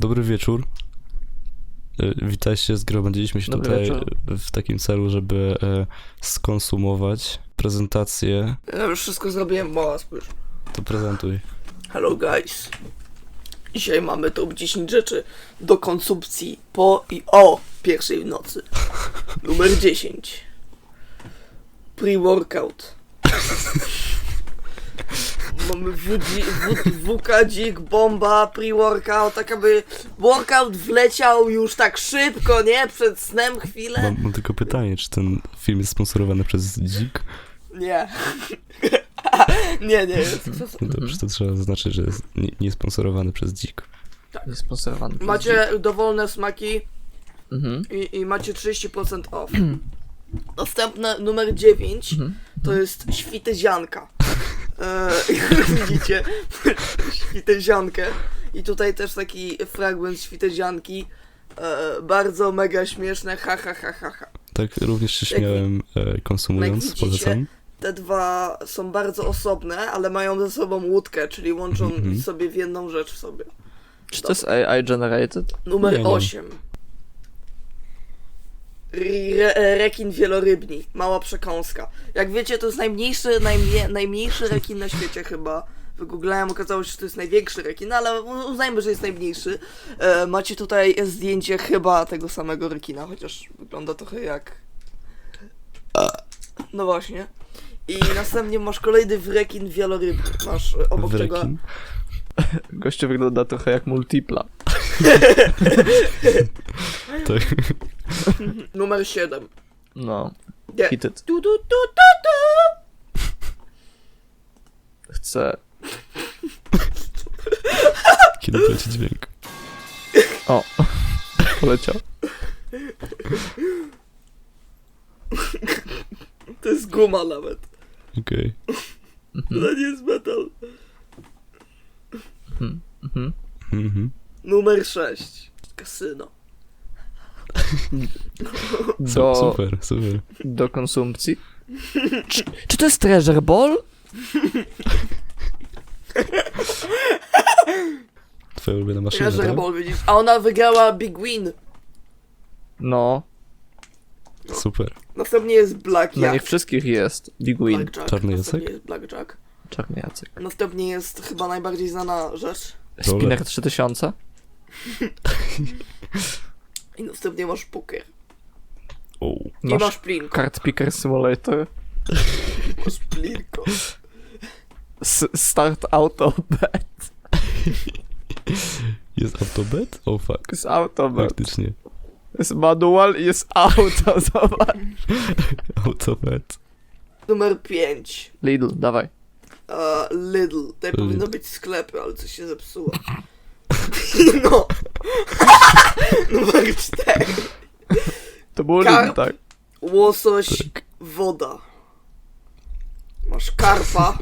Dobry wieczór. E, Witajcie, zgromadziliśmy się Dobry tutaj wieczór. w takim celu, żeby e, skonsumować prezentację. Ja już wszystko zrobiłem, mała spójrz. To prezentuj. Hello guys. Dzisiaj mamy top 10 rzeczy do konsumpcji po i o pierwszej w nocy. Numer 10. Pre-workout. Mamy WG, w, WK Dzik, bomba, pre-workout, tak aby workout wleciał już tak szybko, nie? Przed snem chwilę. Mam, mam tylko pytanie, czy ten film jest sponsorowany przez Dzik? Nie. nie, nie jest. No dobrze, to trzeba zaznaczyć, że jest nie, nie sponsorowany przez Dzik. Jest sponsorowany. przez Macie dowolne smaki Dzik. Mhm. i, i macie 30% off. Następne, numer 9, Mhm. to jest świtezianka. E, widzicie? świteziankę. I tutaj też taki fragment świtezianki. E, bardzo mega śmieszne, ha ha ha ha ha. Tak, również się śmiałem e, konsumując, jak widzicie, polecam. Te dwa są bardzo osobne, ale mają ze sobą łódkę, czyli łączą Mhm. sobie w jedną rzecz w sobie. Czy to jest AI generated? Numer Nie, nie. 8. Re, e, rekin wielorybni. Mała przekąska. Jak wiecie, to jest najmniejszy, najmniejszy rekin na świecie chyba. Wygooglałem, okazało się, że to jest największy rekin, ale uznajmy, że jest najmniejszy. E, macie tutaj zdjęcie chyba tego samego rekina, chociaż wygląda trochę jak... No właśnie. I następnie masz kolejny rekin wielorybny. Masz e, obok tego... Rekin. Gościu wygląda trochę jak multipla. Tak. Numer 7. No, Nie. Tu, tu, tu, tu, tu. Chcę... Kiedy poleci dźwięk. O! Poleciał. To jest guma nawet. Okej. To nie jest metal. Mhm. Mhm. Numer 6. Kasyno. Do, Super, super. do konsumpcji. Czy, czy to jest treasure ball? Twoja ulubiona maszyna, Treasure tak? Ball, widzisz? A ona wygrała Big Win. No, Super. Następnie jest Black na Jack. nich wszystkich jest Big Win. Blackjack. Czarny Następnie Jacek? jest Blackjack. Czarny Jacek. Następnie jest chyba najbardziej znana rzecz. Spinner 3000? I następnie masz poker. O. I Masz masz plinko. Card Picker Simulator. Masz plinko. S start auto bet. Jest autobet? O oh, fuck. Jest auto bet. Faktycznie. Jest manual i jest auto, zobacz. Autobet. Numer 5. Lidl, dawaj. Uh, Lidl. Tutaj Lidl. powinno być sklepy, ale coś się zepsuło. No. Numer 4. To było Karp. Lidl, tak. Łosoś, Tak. woda. Masz karpa.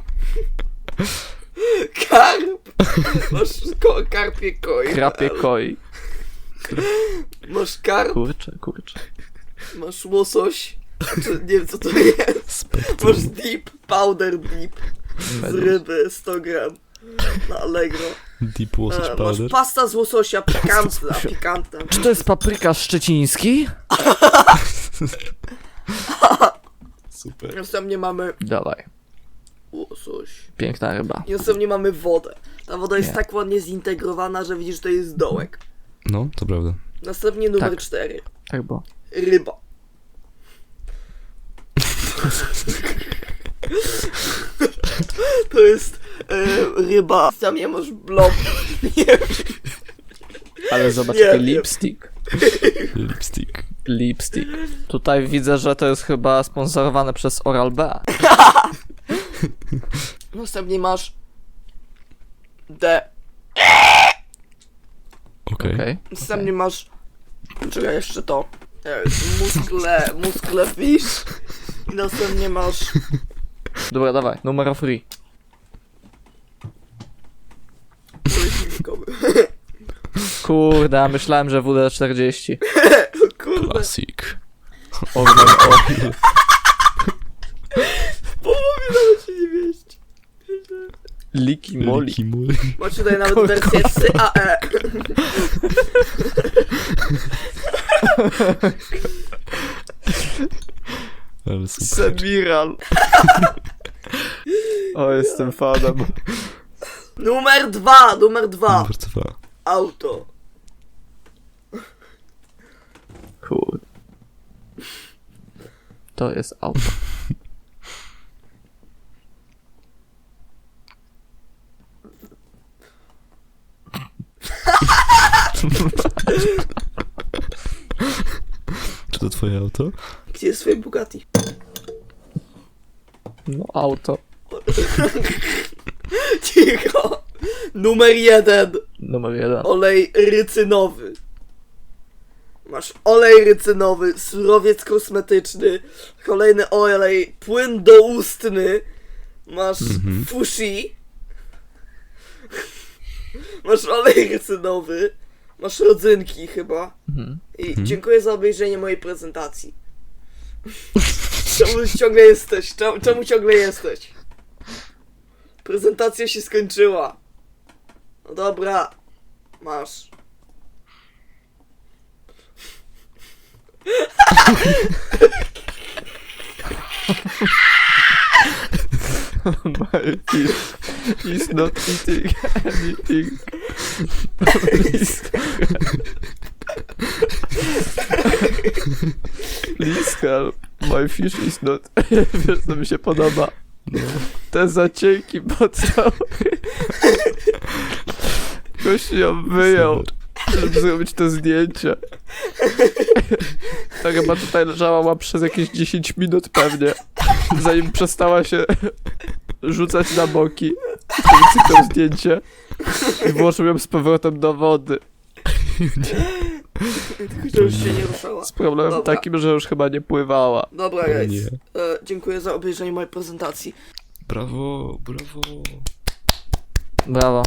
Karp. Masz ko- karpie koi. Krapie koi. Masz karp, Kurczę, kurczę. masz łosoś. Czy, nie wiem co to jest. Spektrum. Masz dip, powder dip z ryby 100 gram na Allegro. Deep łosoś E, masz powder. pasta z łososia pikantna, pikantna. Czy to jest papryka szczeciński? Super. Następnie mamy Dawaj. łosoś. Piękna ryba. I następnie mamy wodę. Ta woda jest Nie. tak ładnie zintegrowana, że widzisz, że to jest dołek. No, to prawda. Następnie numer Tak. 4. Tak było. Ryba. To jest e, ryba. Tam nie masz blob. Nie wiem. Ale zobacz, Nie jaki wiem. lipstick. Lipstick. Lipstick. Tutaj widzę, że to jest chyba sponsorowane przez Oral-B. Następnie masz D. Okej. Okej. Następnie masz. Czekaj, jeszcze to. E, Muskle, muskle fish. I następnie masz. Dobra, dawaj. Numero free. Kurde, a myślałem, że WD-40. Kurde, Classic. O, no, o. połowie nawet się nie mieści. Liki Moli. Liki Moli. Macie tutaj nawet Kurde. wersję E. SAE. Ale super. Semiral. O, jestem fanem. Numer dwa, numer dwa. Numer dwa. Auto. Kurde. To jest auto. Czy to twoje auto? Gdzie jest twoje Bugatti? No, auto. Cicho. Numer jeden. Numer jeden. Olej rycynowy. Masz olej rycynowy, surowiec kosmetyczny, kolejny olej, płyn doustny, masz Mhm. fushi, masz olej rycynowy, masz rodzynki chyba Mhm. i Mhm. dziękuję za obejrzenie mojej prezentacji. Czemu ciągle jesteś? Czemu, czemu ciągle jesteś? Prezentacja się skończyła. No dobra, masz. My fish is not eating anything. Please. Please help. My fish is not... Wiesz, co mi się podoba? No. Te zacienki podstawy. Ktoś ją wyjął, żeby zrobić to zdjęcie. Ta chyba tutaj leżała ma przez jakieś 10 minut pewnie, zanim przestała się rzucać na boki. Wtedy cyknął zdjęcie i włożył ją z powrotem do wody. Tylko, że już się nie ruszała. Z problemem Dobra. takim, że już chyba nie pływała. Dobra, guys. nie. E, dziękuję za obejrzenie mojej prezentacji. Brawo, brawo. Brawo.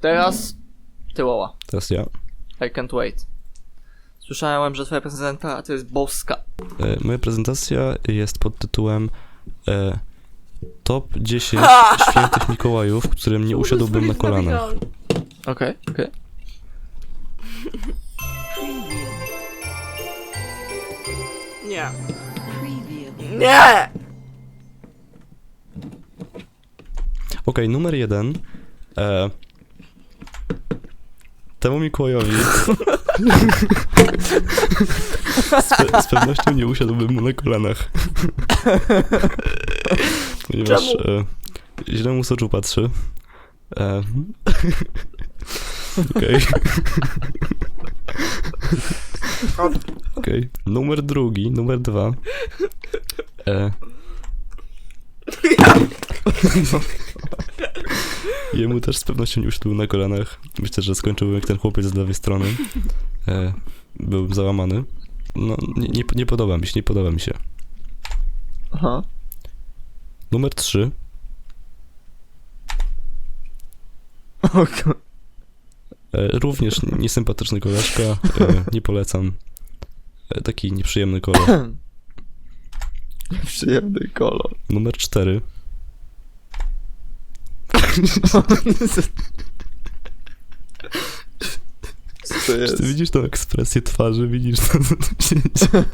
Teraz tyłoła. Teraz ja. I can't wait. Słyszałem, że twoja prezentacja jest boska. E, moja prezentacja jest pod tytułem e, Top 10 świętych Mikołajów, którym nie usiadłbym na kolanach. Okej, okej. Nie. Nie! Okej, numer jeden. E, temu Mikołajowi z, pe- z pewnością nie usiadłbym mu na kolanach. Ponieważ e, źle mu z oczu patrzy. E, Okej. Okej. Numer drugi, numer dwa. E, Jemu też z pewnością nie usiadł na kolanach. Myślę, że skończyłbym jak ten chłopiec z lewej strony. E, byłbym załamany. No, nie, nie, nie podoba mi się, nie podoba mi się. Aha. Numer 3. Okay. E, również niesympatyczny koleżka. E, nie polecam. E, taki nieprzyjemny kolor. Przyjemny kolor. Numer 4. Co to Czy jest? ty widzisz tą ekspresję twarzy? Widzisz to, co tu się dzieje?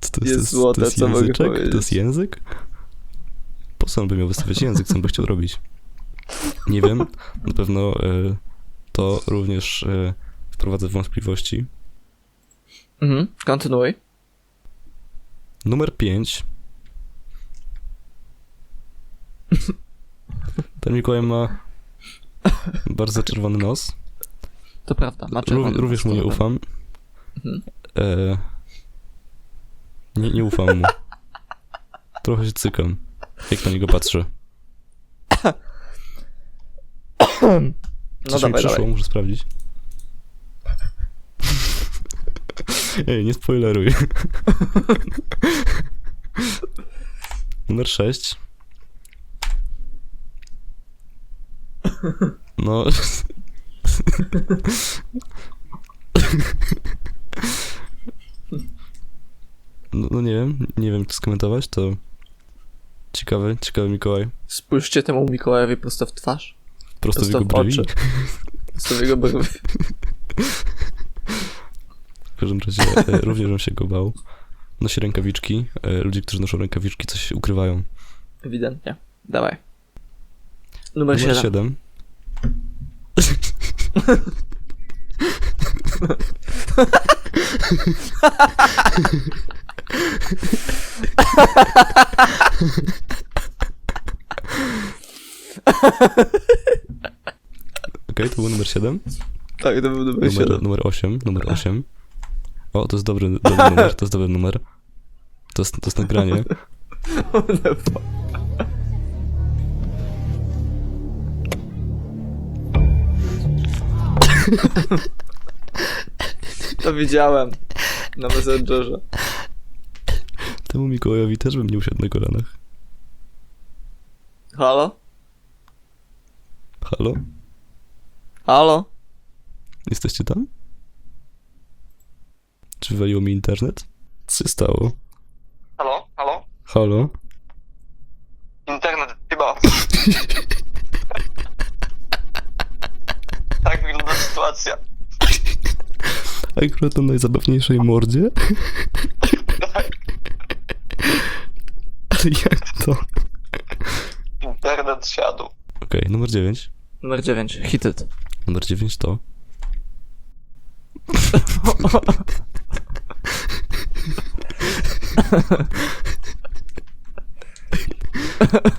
Co to Jest złote, to jest co mogę języczek? To jest język? Po co on by miał wystawiać język? Co on by chciał robić? Nie wiem. Na pewno e, to również e, wprowadza w wątpliwości. Mhm, kontynuuj. Numer 5. Ten Mikołaj ma bardzo czerwony nos. To prawda, ma Ró- czerwony również mu nie ufam. Mhm. E, nie, nie ufam mu. Trochę się cykam, jak na niego patrzę. No Coś mi dawaj, przyszło, dawaj. muszę sprawdzić. Ej, nie spoileruj. Numer 6. No. no, no nie wiem, nie wiem, czy skomentować, to ciekawy, ciekawy Mikołaj. Spójrzcie temu Mikołajowi prosto w twarz. Prosto w Prosto jego w brwi. Prosto w jego brwi. W każdym razie e, również bym się go bał. Nosi rękawiczki. E, ludzie, którzy noszą rękawiczki, coś ukrywają. Ewidentnie. Dawaj. Numer, Numer 7. 7. Okej, to był numer 7. Tak, to był numer Numer, 7. numer 8, numer 8. O, to jest dobry, dobry numer, to jest dobry numer. To jest, to jest nagranie. To widziałem. Na Messengerze. Temu Mikołajowi też bym nie usiadł na kolanach. Halo? Halo? Halo? Jesteście tam? Czy wywaliło mi internet? Co się stało? Halo? Halo? Halo? Internet chyba. tak wygląda sytuacja. Akurat na najzabawniejszej mordzie? Ale jak to? Internet siadł. Okej, numer 9. Numer 9. Hited. Numer 9 to...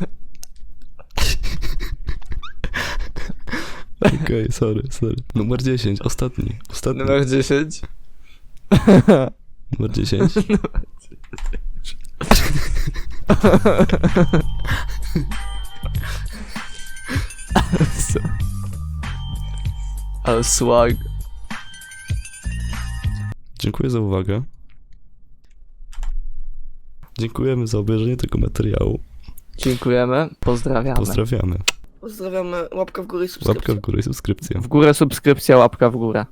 Okej, sorry, sorry. Numer 10, ostatni, ostatni. Numer 10. Numer 10. Ale swag. Dziękuję za uwagę. Dziękujemy za obejrzenie tego materiału. Dziękujemy. Pozdrawiamy. Pozdrawiamy. Pozdrawiamy, łapka w górę i subskrypcja. Łapka w górę i subskrypcja. W górę subskrypcja, łapka w górę.